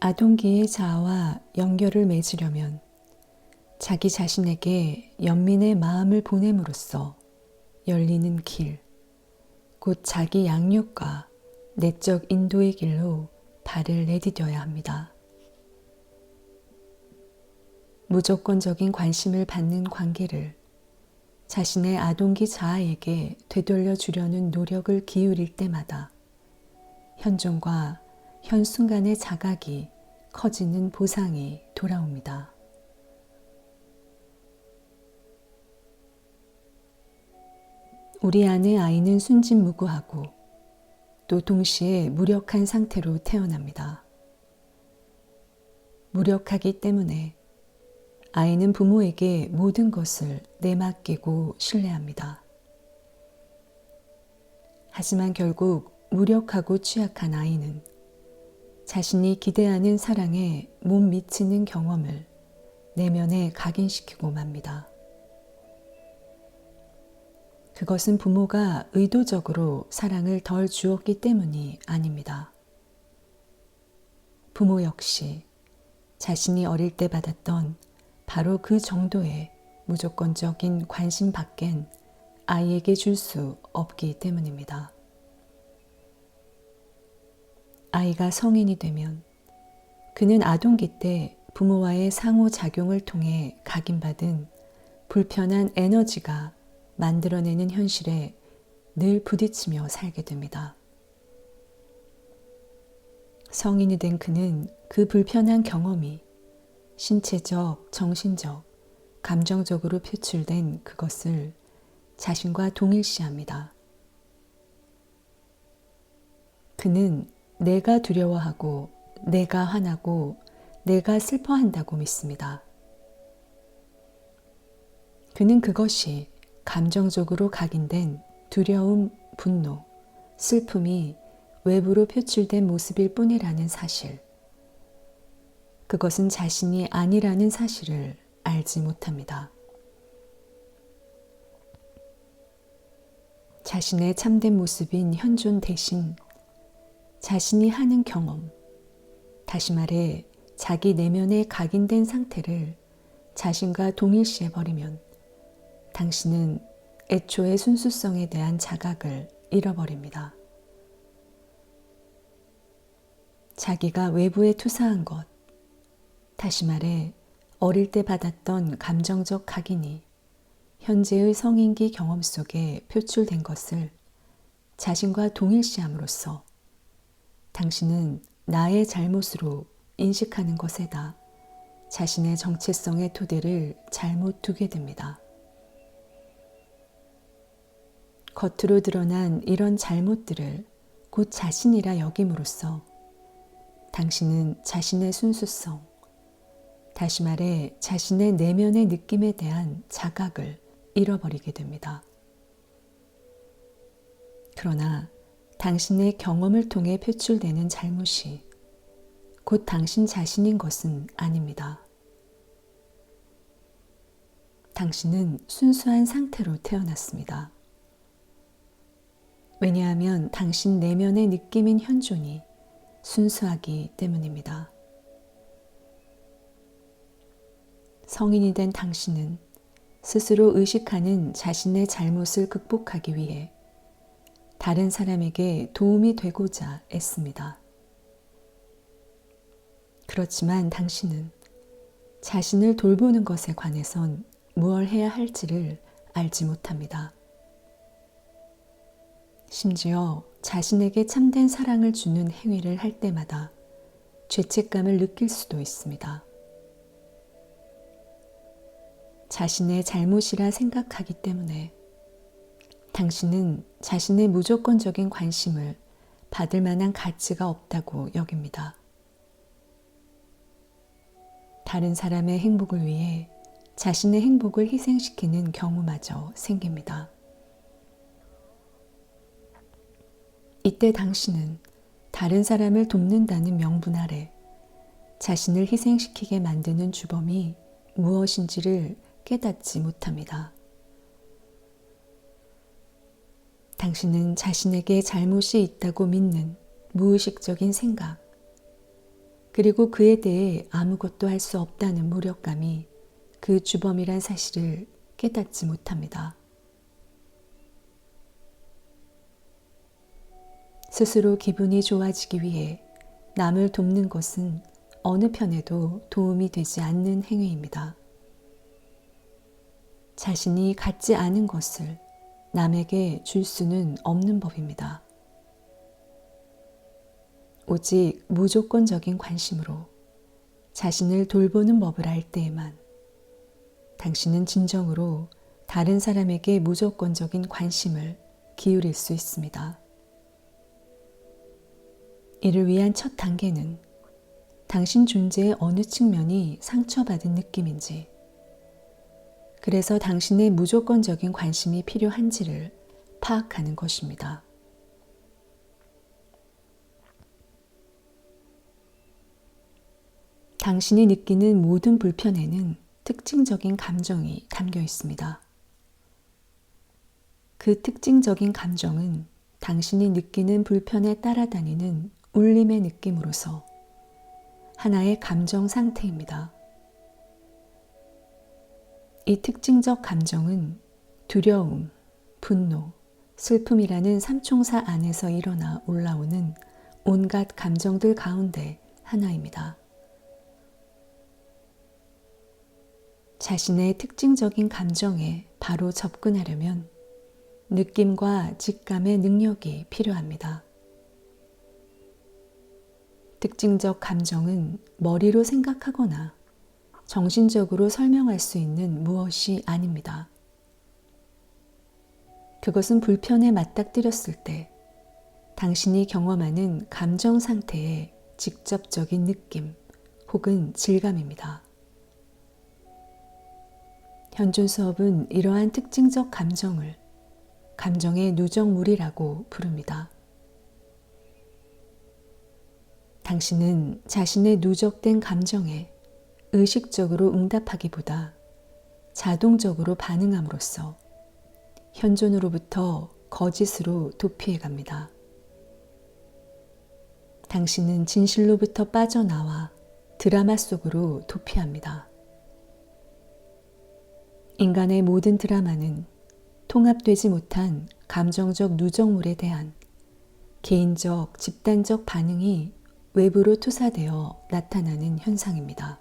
아동기의 자아와 연결을 맺으려면 자기 자신에게 연민의 마음을 보냄으로써 열리는 길, 곧 자기 양육과 내적 인도의 길로 발을 내디뎌야 합니다. 무조건적인 관심을 받는 관계를 자신의 아동기 자아에게 되돌려 주려는 노력을 기울일 때마다 현존과 현 순간의 자각이 커지는 보상이 돌아옵니다. 우리 안의 아이는 순진무구하고 또 동시에 무력한 상태로 태어납니다. 무력하기 때문에 아이는 부모에게 모든 것을 내맡기고 신뢰합니다. 하지만 결국 무력하고 취약한 아이는 자신이 기대하는 사랑에 못 미치는 경험을 내면에 각인시키고 맙니다. 그것은 부모가 의도적으로 사랑을 덜 주었기 때문이 아닙니다. 부모 역시 자신이 어릴 때 받았던 바로 그 정도의 무조건적인 관심 밖엔 아이에게 줄 수 없기 때문입니다. 아이가 성인이 되면 그는 아동기 때 부모와의 상호작용을 통해 각인받은 불편한 에너지가 만들어내는 현실에 늘 부딪히며 살게 됩니다. 성인이 된 그는 그 불편한 경험이 신체적, 정신적, 감정적으로 표출된 그것을 자신과 동일시합니다. 그는 내가 두려워하고, 내가 화나고, 내가 슬퍼한다고 믿습니다. 그는 그것이 감정적으로 각인된 두려움, 분노, 슬픔이 외부로 표출된 모습일 뿐이라는 사실. 그것은 자신이 아니라는 사실을 알지 못합니다. 자신의 참된 모습인 현존 대신 자신이 하는 경험, 다시 말해 자기 내면에 각인된 상태를 자신과 동일시해 버리면 당신은 애초의 순수성에 대한 자각을 잃어버립니다. 자기가 외부에 투사한 것, 다시 말해 어릴 때 받았던 감정적 각인이 현재의 성인기 경험 속에 표출된 것을 자신과 동일시함으로써 당신은 나의 잘못으로 인식하는 것에다 자신의 정체성의 토대를 잘못 두게 됩니다. 겉으로 드러난 이런 잘못들을 곧 자신이라 여김으로써 당신은 자신의 순수성, 다시 말해 자신의 내면의 느낌에 대한 자각을 잃어버리게 됩니다. 그러나 당신의 경험을 통해 표출되는 잘못이 곧 당신 자신인 것은 아닙니다. 당신은 순수한 상태로 태어났습니다. 왜냐하면 당신 내면의 느낌인 현존이 순수하기 때문입니다. 성인이 된 당신은 스스로 의식하는 자신의 잘못을 극복하기 위해 다른 사람에게 도움이 되고자 애씁니다. 그렇지만 당신은 자신을 돌보는 것에 관해선 무얼 해야 할지를 알지 못합니다. 심지어 자신에게 참된 사랑을 주는 행위를 할 때마다 죄책감을 느낄 수도 있습니다. 자신의 잘못이라 생각하기 때문에 당신은 자신의 무조건적인 관심을 받을 만한 가치가 없다고 여깁니다. 다른 사람의 행복을 위해 자신의 행복을 희생시키는 경우마저 생깁니다. 이때 당신은 다른 사람을 돕는다는 명분 아래 자신을 희생시키게 만드는 주범이 무엇인지를 깨닫지 못합니다. 당신은 자신에게 잘못이 있다고 믿는 무의식적인 생각, 그리고 그에 대해 아무것도 할 수 없다는 무력감이 그 주범이란 사실을 깨닫지 못합니다. 스스로 기분이 좋아지기 위해 남을 돕는 것은 어느 편에도 도움이 되지 않는 행위입니다. 자신이 갖지 않은 것을 남에게 줄 수는 없는 법입니다. 오직 무조건적인 관심으로 자신을 돌보는 법을 알 때에만 당신은 진정으로 다른 사람에게 무조건적인 관심을 기울일 수 있습니다. 이를 위한 첫 단계는 당신 존재의 어느 측면이 상처받은 느낌인지, 그래서 당신의 무조건적인 관심이 필요한지를 파악하는 것입니다. 당신이 느끼는 모든 불편에는 특징적인 감정이 담겨 있습니다. 그 특징적인 감정은 당신이 느끼는 불편에 따라다니는 울림의 느낌으로서 하나의 감정 상태입니다. 이 특징적 감정은 두려움, 분노, 슬픔이라는 삼총사 안에서 일어나 올라오는 온갖 감정들 가운데 하나입니다. 자신의 특징적인 감정에 바로 접근하려면 느낌과 직감의 능력이 필요합니다. 특징적 감정은 머리로 생각하거나 정신적으로 설명할 수 있는 무엇이 아닙니다. 그것은 불편에 맞닥뜨렸을 때 당신이 경험하는 감정 상태의 직접적인 느낌 혹은 질감입니다. 현존 수업은 이러한 특징적 감정을 감정의 누적물이라고 부릅니다. 당신은 자신의 누적된 감정에 의식적으로 응답하기보다 자동적으로 반응함으로써 현존으로부터 거짓으로 도피해 갑니다. 당신은 진실로부터 빠져나와 드라마 속으로 도피합니다. 인간의 모든 드라마는 통합되지 못한 감정적 누적물에 대한 개인적, 집단적 반응이 외부로 투사되어 나타나는 현상입니다.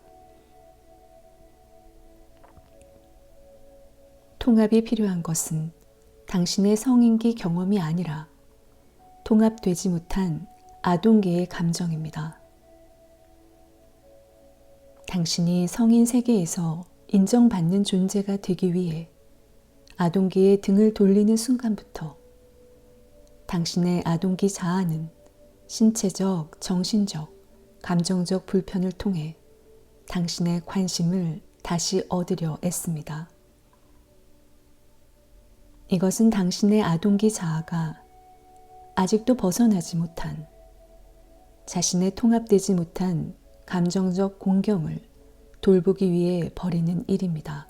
통합이 필요한 것은 당신의 성인기 경험이 아니라 통합되지 못한 아동계의 감정입니다. 당신이 성인 세계에서 인정받는 존재가 되기 위해 아동기에 등을 돌리는 순간부터 당신의 아동기 자아는 신체적, 정신적, 감정적 불편을 통해 당신의 관심을 다시 얻으려 애씁니다. 이것은 당신의 아동기 자아가 아직도 벗어나지 못한 자신의 통합되지 못한 감정적 공경을 돌보기 위해 벌이는 일입니다.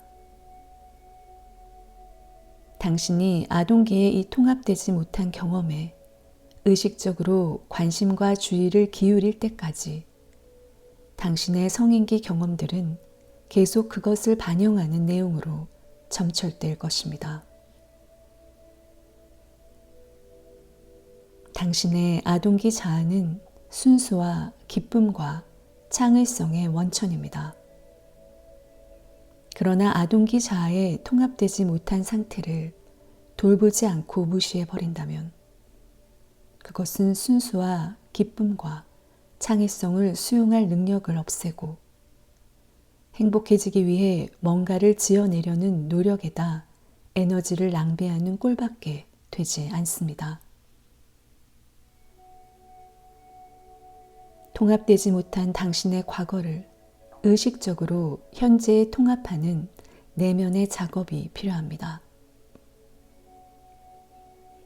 당신이 아동기에 이 통합되지 못한 경험에 의식적으로 관심과 주의를 기울일 때까지 당신의 성인기 경험들은 계속 그것을 반영하는 내용으로 점철될 것입니다. 당신의 아동기 자아는 순수와 기쁨과 창의성의 원천입니다. 그러나 아동기 자아에 통합되지 못한 상태를 돌보지 않고 무시해 버린다면 그것은 순수와 기쁨과 창의성을 수용할 능력을 없애고 행복해지기 위해 뭔가를 지어내려는 노력에다 에너지를 낭비하는 꼴밖에 되지 않습니다. 통합되지 못한 당신의 과거를 의식적으로 현재에 통합하는 내면의 작업이 필요합니다.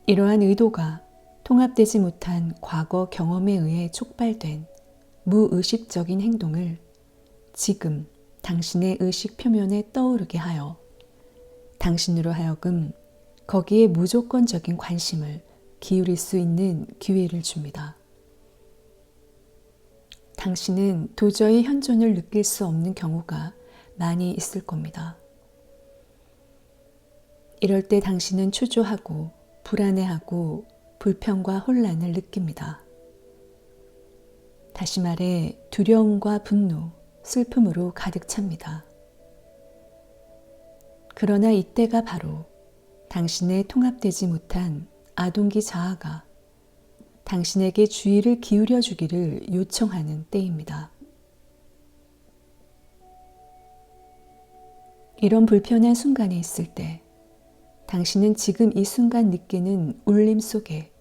이러한 의도가 통합되지 못한 과거 경험에 의해 촉발된 무의식적인 행동을 지금 당신의 의식 표면에 떠오르게 하여 당신으로 하여금 거기에 무조건적인 관심을 기울일 수 있는 기회를 줍니다. 당신은 도저히 현존을 느낄 수 없는 경우가 많이 있을 겁니다. 이럴 때 당신은 초조하고 불안해하고 불평과 혼란을 느낍니다. 다시 말해 두려움과 분노, 슬픔으로 가득 찹니다. 그러나 이때가 바로 당신의 통합되지 못한 아동기 자아가 당신에게 주의를 기울여 주기를 요청하는 때입니다. 이런 불편한 순간에 있을 때 당신은 지금 이 순간 느끼는 울림 속에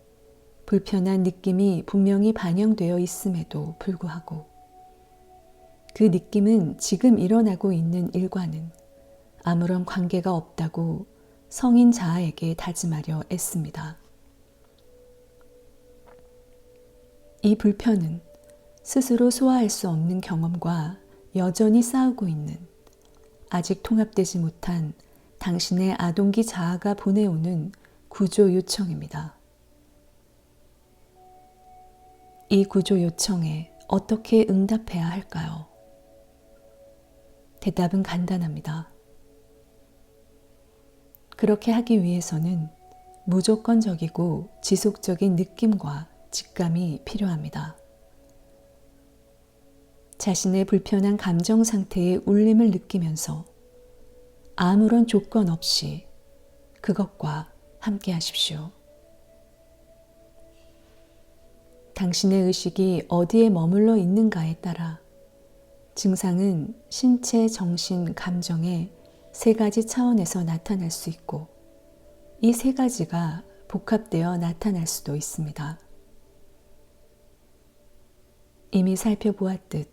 불편한 느낌이 분명히 반영되어 있음에도 불구하고 그 느낌은 지금 일어나고 있는 일과는 아무런 관계가 없다고 성인 자아에게 다짐하려 애씁니다. 이 불편은 스스로 소화할 수 없는 경험과 여전히 싸우고 있는 아직 통합되지 못한 당신의 아동기 자아가 보내오는 구조 요청입니다. 이 구조 요청에 어떻게 응답해야 할까요? 대답은 간단합니다. 그렇게 하기 위해서는 무조건적이고 지속적인 느낌과 직감이 필요합니다. 자신의 불편한 감정 상태의 울림을 느끼면서 아무런 조건 없이 그것과 함께 하십시오. 당신의 의식이 어디에 머물러 있는가에 따라 증상은 신체, 정신, 감정의 세 가지 차원에서 나타날 수 있고 이 세 가지가 복합되어 나타날 수도 있습니다. 이미 살펴보았듯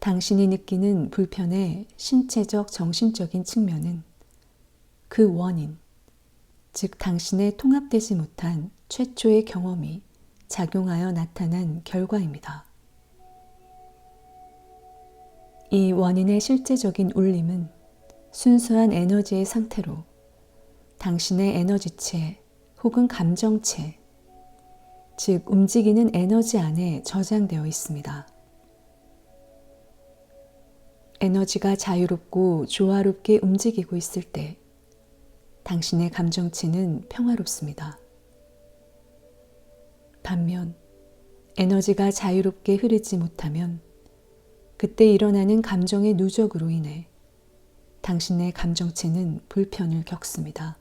당신이 느끼는 불편의 신체적, 정신적인 측면은 그 원인, 즉 당신의 통합되지 못한 최초의 경험이 작용하여 나타난 결과입니다. 이 원인의 실제적인 울림은 순수한 에너지의 상태로 당신의 에너지체 혹은 감정체, 즉 움직이는 에너지 안에 저장되어 있습니다. 에너지가 자유롭고 조화롭게 움직이고 있을 때 당신의 감정체는 평화롭습니다. 반면 에너지가 자유롭게 흐르지 못하면 그때 일어나는 감정의 누적으로 인해 당신의 감정체는 불편을 겪습니다.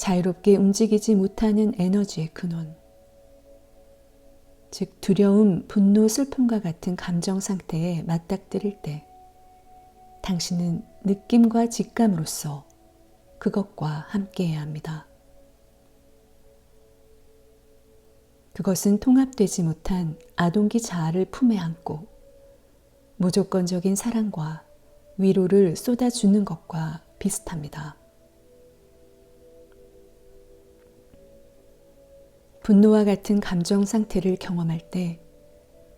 자유롭게 움직이지 못하는 에너지의 근원, 즉 두려움, 분노, 슬픔과 같은 감정 상태에 맞닥뜨릴 때 당신은 느낌과 직감으로써 그것과 함께해야 합니다. 그것은 통합되지 못한 아동기 자아를 품에 안고 무조건적인 사랑과 위로를 쏟아주는 것과 비슷합니다. 분노와 같은 감정 상태를 경험할 때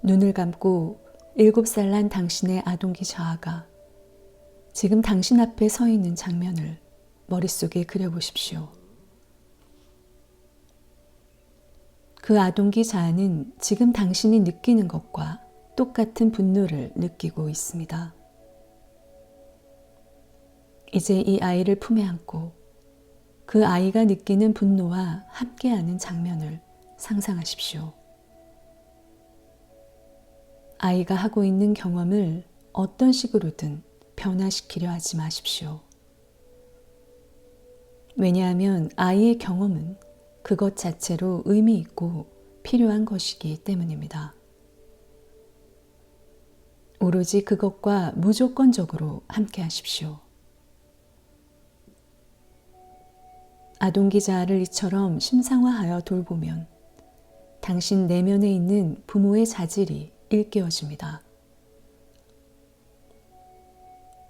눈을 감고 일곱 살 난 당신의 아동기 자아가 지금 당신 앞에 서 있는 장면을 머릿속에 그려보십시오. 그 아동기 자아는 지금 당신이 느끼는 것과 똑같은 분노를 느끼고 있습니다. 이제 이 아이를 품에 안고 그 아이가 느끼는 분노와 함께하는 장면을 상상하십시오. 아이가 하고 있는 경험을 어떤 식으로든 변화시키려 하지 마십시오. 왜냐하면 아이의 경험은 그것 자체로 의미 있고 필요한 것이기 때문입니다. 오로지 그것과 무조건적으로 함께 하십시오. 아동 기자를 이처럼 심상화하여 돌보면 당신 내면에 있는 부모의 자질이 일깨워집니다.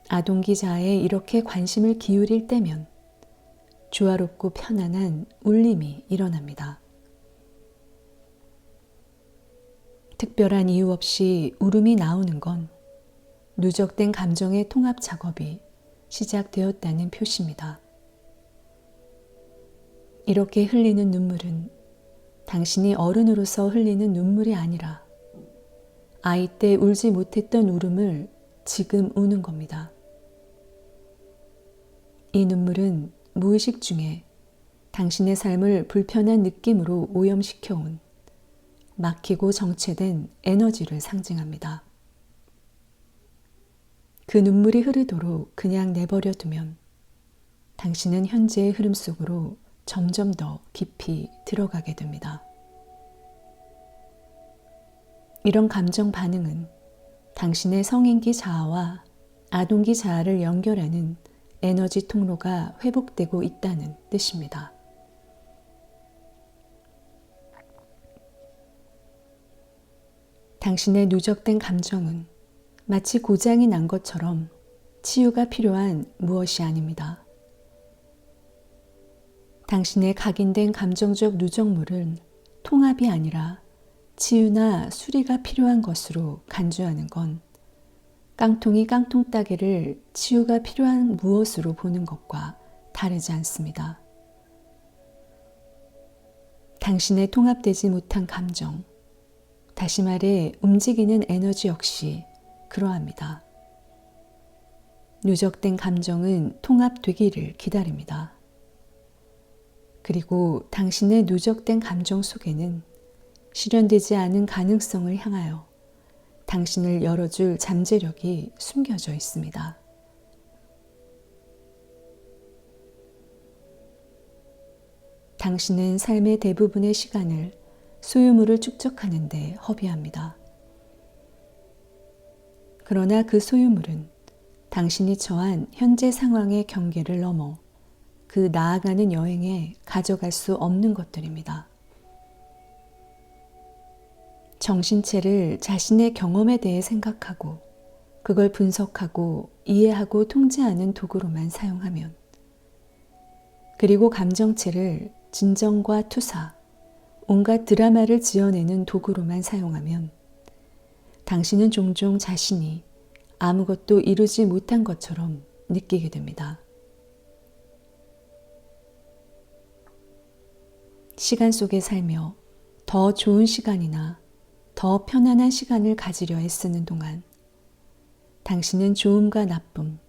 아동 기자에 이렇게 관심을 기울일 때면 조화롭고 편안한 울림이 일어납니다. 특별한 이유 없이 울음이 나오는 건 누적된 감정의 통합 작업이 시작되었다는 표시입니다. 이렇게 흘리는 눈물은 당신이 어른으로서 흘리는 눈물이 아니라 아이 때 울지 못했던 울음을 지금 우는 겁니다. 이 눈물은 무의식 중에 당신의 삶을 불편한 느낌으로 오염시켜온 막히고 정체된 에너지를 상징합니다. 그 눈물이 흐르도록 그냥 내버려 두면 당신은 현재의 흐름 속으로 점점 더 깊이 들어가게 됩니다. 이런 감정 반응은 당신의 성인기 자아와 아동기 자아를 연결하는 에너지 통로가 회복되고 있다는 뜻입니다. 당신의 누적된 감정은 마치 고장이 난 것처럼 치유가 필요한 무엇이 아닙니다. 당신의 각인된 감정적 누적물은 통합이 아니라 치유나 수리가 필요한 것으로 간주하는 건 깡통이 깡통 따개를 치유가 필요한 무엇으로 보는 것과 다르지 않습니다. 당신의 통합되지 못한 감정, 다시 말해 움직이는 에너지 역시 그러합니다. 누적된 감정은 통합되기를 기다립니다. 그리고 당신의 누적된 감정 속에는 실현되지 않은 가능성을 향하여 당신을 열어줄 잠재력이 숨겨져 있습니다. 당신은 삶의 대부분의 시간을 소유물을 축적하는데 허비합니다. 그러나 그 소유물은 당신이 처한 현재 상황의 경계를 넘어 그 나아가는 여행에 가져갈 수 없는 것들입니다. 정신체를 자신의 경험에 대해 생각하고 그걸 분석하고 이해하고 통제하는 도구로만 사용하면 그리고 감정체를 진정과 투사, 온갖 드라마를 지어내는 도구로만 사용하면 당신은 종종 자신이 아무것도 이루지 못한 것처럼 느끼게 됩니다. 시간 속에 살며 더 좋은 시간이나 더 편안한 시간을 가지려 애쓰는 동안 당신은 좋음과 나쁨,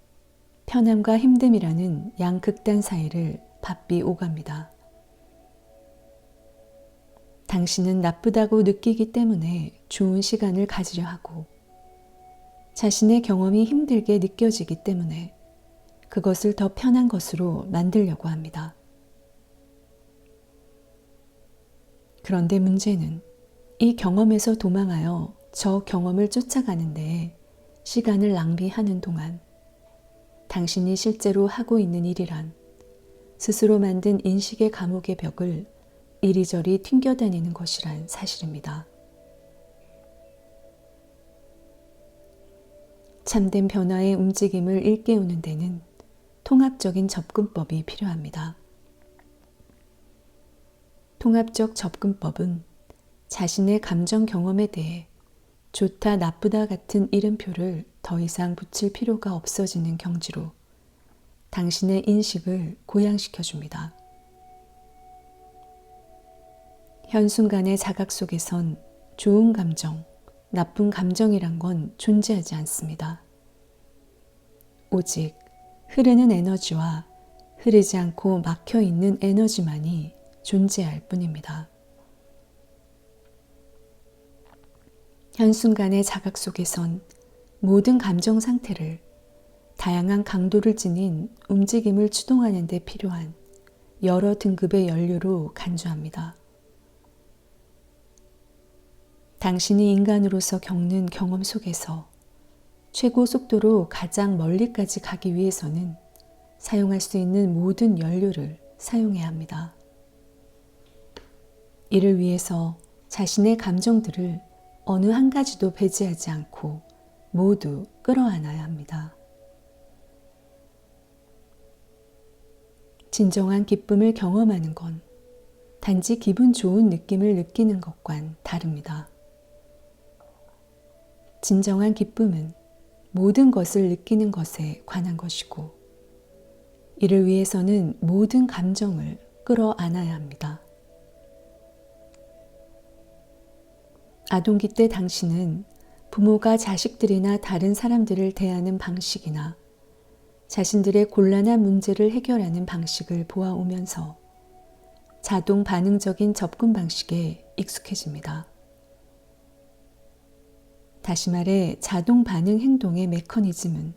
편함과 힘듦이라는 양극단 사이를 바삐 오갑니다. 당신은 나쁘다고 느끼기 때문에 좋은 시간을 가지려 하고 자신의 경험이 힘들게 느껴지기 때문에 그것을 더 편한 것으로 만들려고 합니다. 그런데 문제는 이 경험에서 도망하여 저 경험을 쫓아가는데 시간을 낭비하는 동안 당신이 실제로 하고 있는 일이란 스스로 만든 인식의 감옥의 벽을 이리저리 튕겨다니는 것이란 사실입니다. 참된 변화의 움직임을 일깨우는 데는 통합적인 접근법이 필요합니다. 통합적 접근법은 자신의 감정 경험에 대해 좋다, 나쁘다 같은 이름표를 더 이상 붙일 필요가 없어지는 경지로 당신의 인식을 고양시켜 줍니다. 현 순간의 자각 속에선 좋은 감정, 나쁜 감정이란 건 존재하지 않습니다. 오직 흐르는 에너지와 흐르지 않고 막혀 있는 에너지만이 존재할 뿐입니다. 현순간의 자각 속에선 모든 감정 상태를 다양한 강도를 지닌 움직임을 추동하는 데 필요한 여러 등급의 연료로 간주합니다. 당신이 인간으로서 겪는 경험 속에서 최고 속도로 가장 멀리까지 가기 위해서는 사용할 수 있는 모든 연료를 사용해야 합니다. 이를 위해서 자신의 감정들을 어느 한 가지도 배제하지 않고 모두 끌어안아야 합니다. 진정한 기쁨을 경험하는 건 단지 기분 좋은 느낌을 느끼는 것과는 다릅니다. 진정한 기쁨은 모든 것을 느끼는 것에 관한 것이고, 이를 위해서는 모든 감정을 끌어안아야 합니다. 아동기 때 당신은 부모가 자식들이나 다른 사람들을 대하는 방식이나 자신들의 곤란한 문제를 해결하는 방식을 보아오면서 자동 반응적인 접근 방식에 익숙해집니다. 다시 말해 자동 반응 행동의 메커니즘은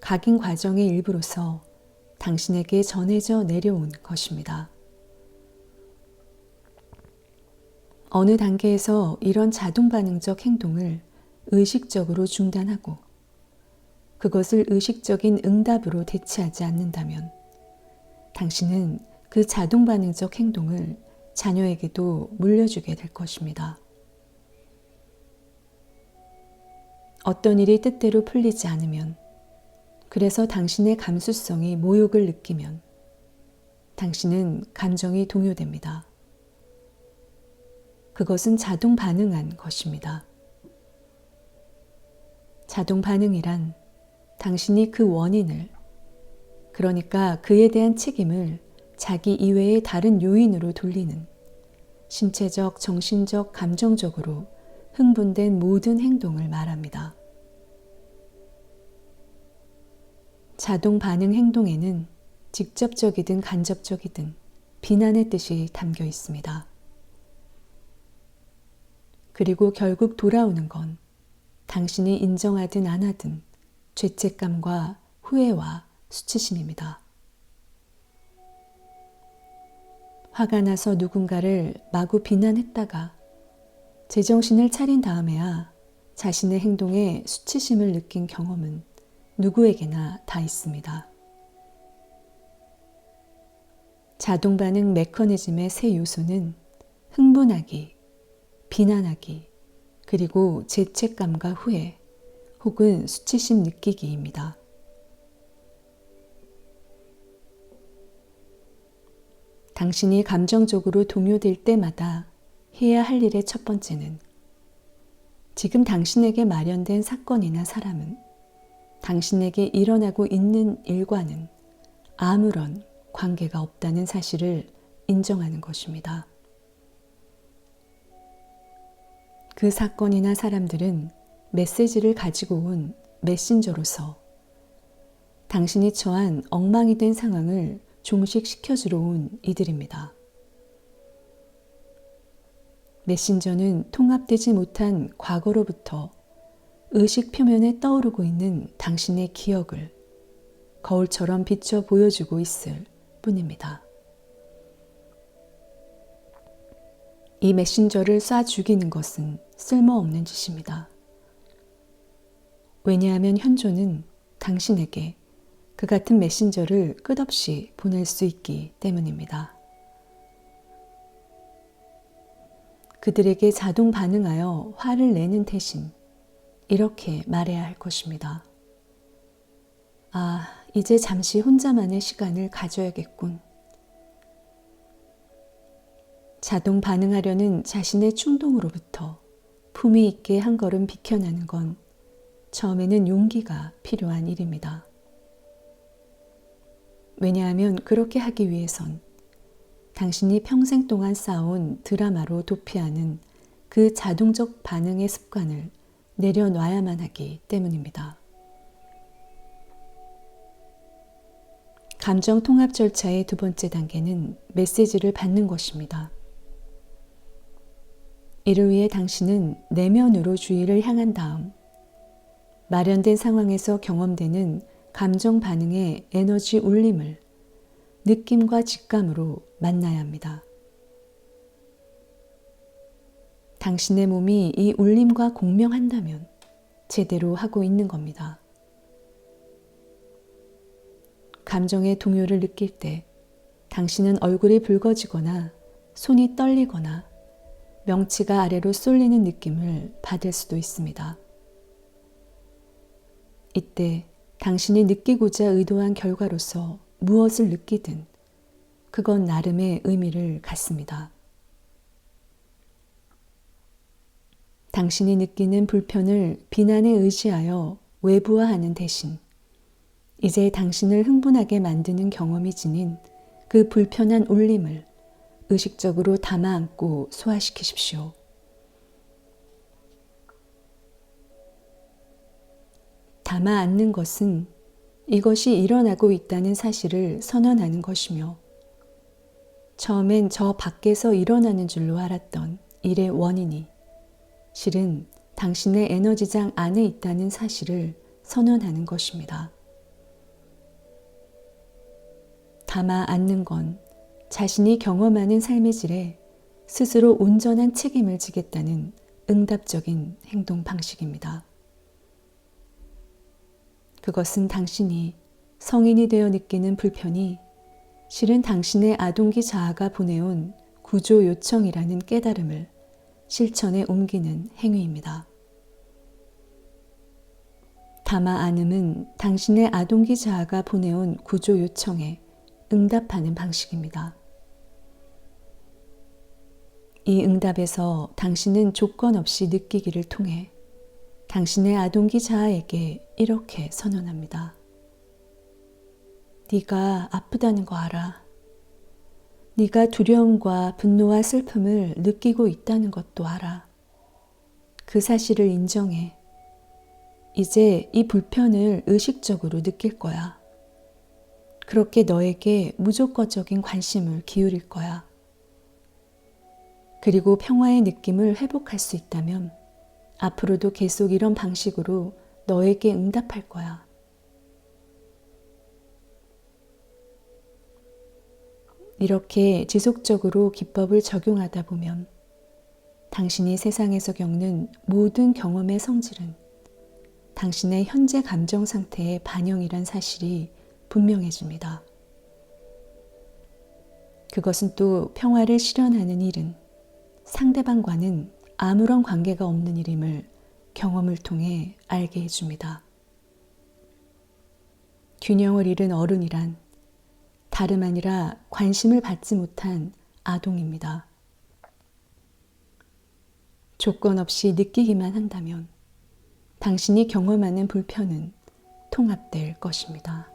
각인 과정의 일부로서 당신에게 전해져 내려온 것입니다. 어느 단계에서 이런 자동 반응적 행동을 의식적으로 중단하고 그것을 의식적인 응답으로 대체하지 않는다면 당신은 그 자동 반응적 행동을 자녀에게도 물려주게 될 것입니다. 어떤 일이 뜻대로 풀리지 않으면 그래서 당신의 감수성이 모욕을 느끼면 당신은 감정이 동요됩니다. 그것은 자동 반응한 것입니다. 자동 반응이란 당신이 그 원인을, 그러니까 그에 대한 책임을 자기 이외의 다른 요인으로 돌리는 신체적, 정신적, 감정적으로 흥분된 모든 행동을 말합니다. 자동 반응 행동에는 직접적이든 간접적이든 비난의 뜻이 담겨 있습니다. 그리고 결국 돌아오는 건 당신이 인정하든 안 하든 죄책감과 후회와 수치심입니다. 화가 나서 누군가를 마구 비난했다가 제정신을 차린 다음에야 자신의 행동에 수치심을 느낀 경험은 누구에게나 다 있습니다. 자동 반응 메커니즘의 세 요소는 흥분하기, 비난하기, 그리고 죄책감과 후회 혹은 수치심 느끼기입니다. 당신이 감정적으로 동요될 때마다 해야 할 일의 첫 번째는 지금 당신에게 마련된 사건이나 사람은 당신에게 일어나고 있는 일과는 아무런 관계가 없다는 사실을 인정하는 것입니다. 그 사건이나 사람들은 메시지를 가지고 온 메신저로서 당신이 처한 엉망이 된 상황을 종식시켜 주러 온 이들입니다. 메신저는 통합되지 못한 과거로부터 의식 표면에 떠오르고 있는 당신의 기억을 거울처럼 비춰 보여주고 있을 뿐입니다. 이 메신저를 쏴 죽이는 것은 쓸모없는 짓입니다. 왜냐하면 현조는 당신에게 그 같은 메신저를 끝없이 보낼 수 있기 때문입니다. 그들에게 자동 반응하여 화를 내는 대신 이렇게 말해야 할 것입니다. 아, 이제 잠시 혼자만의 시간을 가져야겠군. 자동 반응하려는 자신의 충동으로부터 품위 있게 한 걸음 비켜나는 건 처음에는 용기가 필요한 일입니다. 왜냐하면 그렇게 하기 위해선 당신이 평생 동안 쌓아온 드라마로 도피하는 그 자동적 반응의 습관을 내려놔야만 하기 때문입니다. 감정 통합 절차의 두 번째 단계는 메시지를 받는 것입니다. 이를 위해 당신은 내면으로 주의를 향한 다음 마련된 상황에서 경험되는 감정 반응의 에너지 울림을 느낌과 직감으로 만나야 합니다. 당신의 몸이 이 울림과 공명한다면 제대로 하고 있는 겁니다. 감정의 동요를 느낄 때 당신은 얼굴이 붉어지거나 손이 떨리거나 명치가 아래로 쏠리는 느낌을 받을 수도 있습니다. 이때 당신이 느끼고자 의도한 결과로서 무엇을 느끼든 그건 나름의 의미를 갖습니다. 당신이 느끼는 불편을 비난에 의지하여 외부화하는 대신 이제 당신을 흥분하게 만드는 경험이 지닌 그 불편한 울림을 의식적으로 담아안고 소화시키십시오. 담아안는 것은 이것이 일어나고 있다는 사실을 선언하는 것이며 처음엔 저 밖에서 일어나는 줄로 알았던 일의 원인이 실은 당신의 에너지장 안에 있다는 사실을 선언하는 것입니다. 담아 앉는 건 자신이 경험하는 삶의 질에 스스로 온전한 책임을 지겠다는 응답적인 행동 방식입니다. 그것은 당신이 성인이 되어 느끼는 불편이 실은 당신의 아동기 자아가 보내온 구조 요청이라는 깨달음을 실천에 옮기는 행위입니다. 담아 안음은 당신의 아동기 자아가 보내온 구조 요청에 응답하는 방식입니다. 이 응답에서 당신은 조건 없이 느끼기를 통해 당신의 아동기 자아에게 이렇게 선언합니다. 네가 아프다는 거 알아. 네가 두려움과 분노와 슬픔을 느끼고 있다는 것도 알아. 그 사실을 인정해. 이제 이 불편을 의식적으로 느낄 거야. 그렇게 너에게 무조건적인 관심을 기울일 거야. 그리고 평화의 느낌을 회복할 수 있다면 앞으로도 계속 이런 방식으로 너에게 응답할 거야. 이렇게 지속적으로 기법을 적용하다 보면 당신이 세상에서 겪는 모든 경험의 성질은 당신의 현재 감정 상태의 반영이란 사실이 분명해집니다. 그것은 또 평화를 실현하는 일은 상대방과는 아무런 관계가 없는 일임을 경험을 통해 알게 해줍니다. 균형을 잃은 어른이란 다름 아니라 관심을 받지 못한 아동입니다. 조건 없이 느끼기만 한다면 당신이 경험하는 불편은 통합될 것입니다.